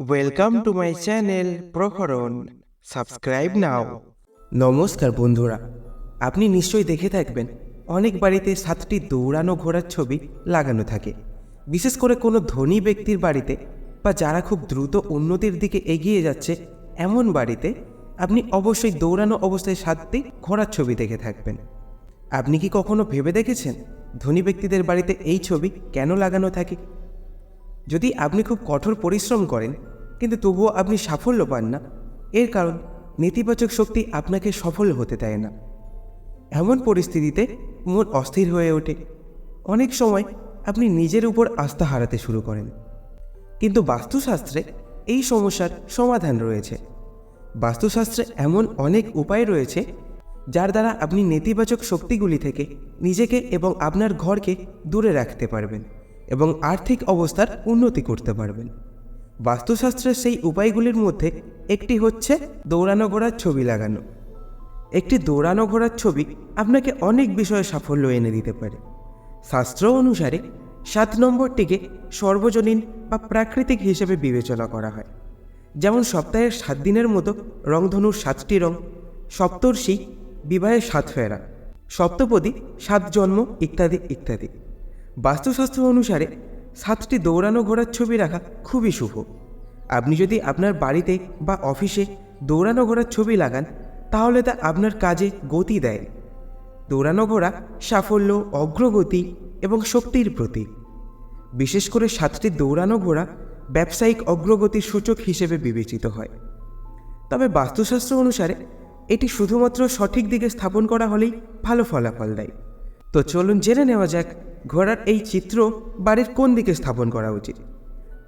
Welcome to my channel Praharan subscribe now নমস্কার বন্ধুরা। আপনি নিশ্চয়ই দেখে থাকবেন, অনেক বাড়িতে সাতটি দৌড়ানো ঘোড়ার ছবি লাগানো থাকে। বিশেষ করে কোনো ধনী ব্যক্তির বাড়িতে বা যারা খুব দ্রুত উন্নতির দিকে এগিয়ে যাচ্ছে, এমন বাড়িতে আপনি অবশ্যই দৌড়ানো অবস্থায় সাতটি ঘোড়ার ছবি দেখে থাকবেন। আপনি কি কখনো ভেবে দেখেছেন, ধনী ব্যক্তিদের বাড়িতে এই ছবি কেন লাগানো থাকে? যদি আপনি খুব কঠোর পরিশ্রম করেন, কিন্তু তবুও আপনি সাফল্য পান না, এর কারণ নেতিবাচক শক্তি আপনাকে সফল হতে দেয় না। এমন পরিস্থিতিতে মন অস্থির হয়ে ওঠে। অনেক সময় আপনি নিজের উপর আস্থা হারাতে শুরু করেন। কিন্তু বাস্তুশাস্ত্রে এই সমস্যার সমাধান রয়েছে। বাস্তুশাস্ত্রে এমন অনেক উপায় রয়েছে, যার দ্বারা আপনি নেতিবাচক শক্তিগুলি থেকে নিজেকে এবং আপনার ঘরকে দূরে রাখতে পারবেন। এবং আর্থিক অবস্থার উন্নতি করতে পারবেন। বাস্তুশাস্ত্রের সেই উপায়গুলির মধ্যে একটি হচ্ছে দৌড়ানো ঘোড়ার ছবি লাগানো। একটি দৌড়ানো ঘোড়ার ছবি আপনাকে অনেক বিষয়ে সাফল্য এনে দিতে পারে। শাস্ত্র অনুসারে সাত নম্বরটিকে সর্বজনীন বা প্রাকৃতিক হিসেবে বিবেচনা করা হয়। যেমন সপ্তাহের সাত দিনের মতো রংধনুর সাতটি রং, সপ্তর্ষি বিবাহের সাত ফেরা, সপ্তপদী সাত জন্ম ইত্যাদি ইত্যাদি। বাস্তুশাস্ত্র অনুসারে, সাতটি দৌড়ানো ঘোড়ার ছবি রাখা খুবই শুভ। আপনি যদি আপনার বাড়িতে বা অফিসে দৌড়ানো ঘোড়ার ছবি লাগান, তাহলে তা আপনার কাজে গতি দেয়। দৌড়ানো ঘোড়া সাফল্য, অগ্রগতি এবং শক্তির প্রতীক। বিশেষ করে সাতটি দৌড়ানো ঘোড়া ব্যবসায়িক অগ্রগতির সূচক হিসেবে বিবেচিত হয়। তবে বাস্তুশাস্ত্র অনুসারে, এটি শুধুমাত্র সঠিক দিকে স্থাপন করা হলেই ভালো ফলাফল দেয়। তো চলুন জেনে নেওয়া যাক ঘোড়ার এই চিত্র বাড়ির কোন দিকে স্থাপন করা উচিত।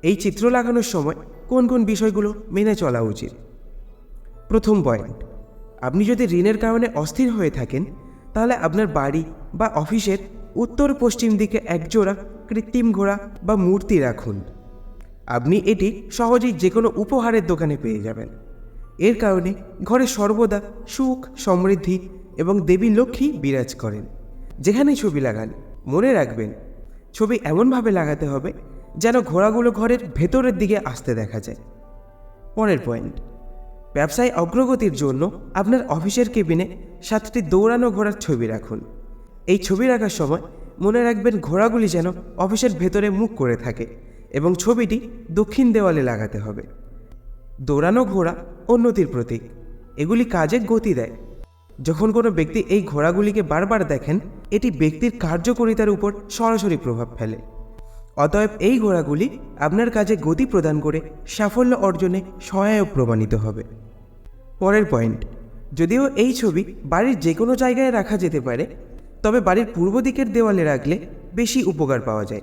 এই চিত্র লাগানোর সময় কোন কোন বিষয়গুলো মেনে চলা উচিত? প্রথম পয়েন্ট, আপনি যদি ঋণের কারণে অস্থির হয়ে থাকেন, তাহলে আপনার বাড়ি বা অফিসের উত্তর পশ্চিম দিকে একজোড়া কৃত্রিম ঘোড়া বা মূর্তি রাখুন। আপনি এটি সহজেই যে কোনো উপহারের দোকানে পেয়ে যাবেন। এর কারণে ঘরে সর্বদা সুখ, সমৃদ্ধি এবং দেবী লক্ষ্মী বিরাজ করেন। যেখানেই ছবি লাগান, মনে রাখবেন, ছবি এমনভাবে লাগাতে হবে যেন ঘোড়াগুলো ঘরের ভেতরের দিকে আসতে দেখা যায়। পরের পয়েন্ট, ব্যবসায় অগ্রগতির জন্য আপনার অফিসের কেবিনে সাতটি দৌড়ানো ঘোড়ার ছবি রাখুন। এই ছবি রাখার সময় মনে রাখবেন ঘোড়াগুলি যেন অফিসের ভেতরে মুখ করে থাকে এবং ছবিটি দক্ষিণ দেওয়ালে লাগাতে হবে। দৌড়ানো ঘোড়া উন্নতির প্রতীক, এগুলি কাজে গতি দেয়। যখন কোনো ব্যক্তি এই ঘোড়াগুলিকে বারবার দেখেন, এটি ব্যক্তির কার্যকরিতার উপর সরাসরি প্রভাব ফেলে। অতএব এই ঘোড়াগুলি আপনার কাজে গতি প্রদান করে সাফল্য অর্জনে সহায়ক প্রমাণিত হবে। পরের পয়েন্ট, যদিও এই ছবি বাড়ির যে কোনো জায়গায় রাখা যেতে পারে, তবে বাড়ির পূর্ব দিকের দেওয়ালে রাখলে বেশি উপকার পাওয়া যায়।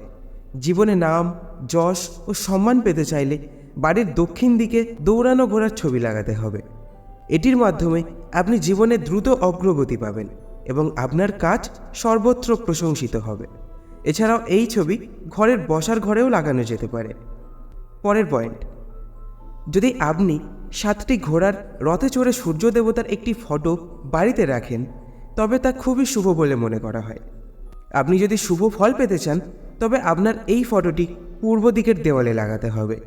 জীবনে নাম, যশ ও সম্মান পেতে চাইলে বাড়ির দক্ষিণ দিকে দৌড়ানো ঘোড়ার ছবি লাগাতে হবে। এটির মাধ্যমে আপনি জীবনে দ্রুত অগ্রগতি পাবেন এবং আপনার কাজ সর্বত্র প্রশংসিত হবে। এছাড়াও এই ছবি ঘরের বসার ঘরেও লাগানো যেতে পারে। পরের পয়েন্ট, যদি আপনি সাতটি ঘোড়ার রথে চড়ে সূর্য দেবতার একটি ফটো বাড়িতে রাখেন, তবে তা খুবই শুভ বলে মনে করা হয়। আপনি যদি শুভ ফল পেতে চান, তবে আপনার এই ফটোটি পূর্ব দিকের দেওয়ালে লাগাতে হবে।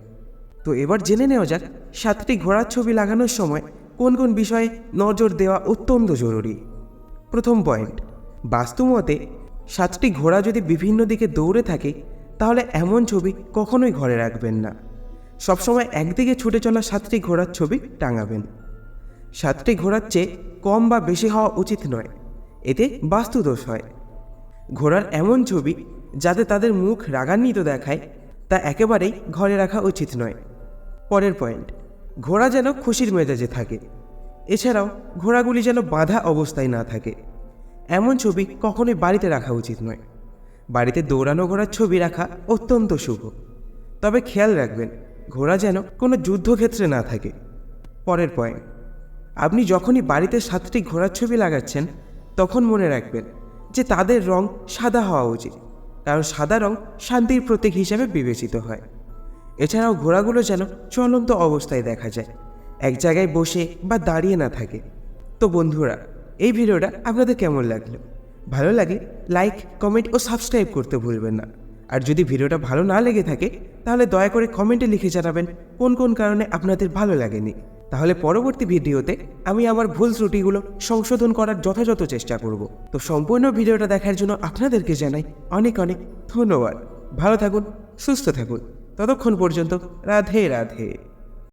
তো এবার জেনে নেওয়া যাক সাতটি ঘোড়ার ছবি লাগানোর সময় কোন কোন বিষয়ে নজর দেওয়া অত্যন্ত জরুরি? প্রথম পয়েন্ট বাস্তুমতে সাতটি ঘোড়া যদি বিভিন্ন দিকে দৌড়ে থাকে, তাহলে এমন ছবি কখনোই ঘরে রাখবেন না। সবসময় একদিকে ছুটে চলা সাতটি ঘোড়ার ছবি টাঙাবেন। সাতটি ঘোড়ার চেয়ে কম বা বেশি হওয়া উচিত নয়, এতে বাস্তুদোষ হয়। ঘোড়ার এমন ছবি যাতে তাদের মুখ রাগান্বিত দেখায়, তা একেবারেই ঘরে রাখা উচিত নয়। পরের পয়েন্ট ঘোড়া যেন খুশির মেজাজে থাকে। এছাড়াও ঘোড়াগুলি যেন বাঁধা অবস্থায় না থাকে। এমন ছবি কখনোই বাড়িতে রাখা উচিত নয়। বাড়িতে দৌড়ানো ঘোড়ার ছবি রাখা অত্যন্ত শুভ। তবে খেয়াল রাখবেন, ঘোড়া যেন কোনো যুদ্ধক্ষেত্রে না থাকে। পরের পয়েন্ট আপনি যখনই বাড়িতে সাতটি ঘোড়ার ছবি লাগাচ্ছেন, তখন মনে রাখবেন যে তাদের রং সাদা হওয়া উচিত, কারণ সাদা রং শান্তির প্রতীক হিসেবে বিবেচিত হয়। এছাড়াও ঘোড়াগুলো যেন চলন্ত অবস্থায় দেখা যায়। এক জায়গায় বসে বা দাঁড়িয়ে না থাকে। তো বন্ধুরা, এই ভিডিওটা আপনাদের কেমন লাগল? ভালো লাগে, লাইক, কমেন্ট ও সাবস্ক্রাইব করতে ভুলবেন না। আর যদি ভিডিওটা ভালো না লেগে থাকে, তাহলে দয়া করে কমেন্টে লিখে জানাবেন কোন কোন কারণে আপনাদের ভালো লাগেনি। তাহলে পরবর্তী ভিডিওতে আমি আমার ভুল ত্রুটিগুলো সংশোধন করার যথাযথ চেষ্টা করব। তো সম্পূর্ণ ভিডিওটা দেখার জন্য আপনাদেরকে জানাই অনেক অনেক ধন্যবাদ। ভালো থাকুন, সুস্থ থাকুন। ততক্ষণ পর্যন্ত রাধে রাধে।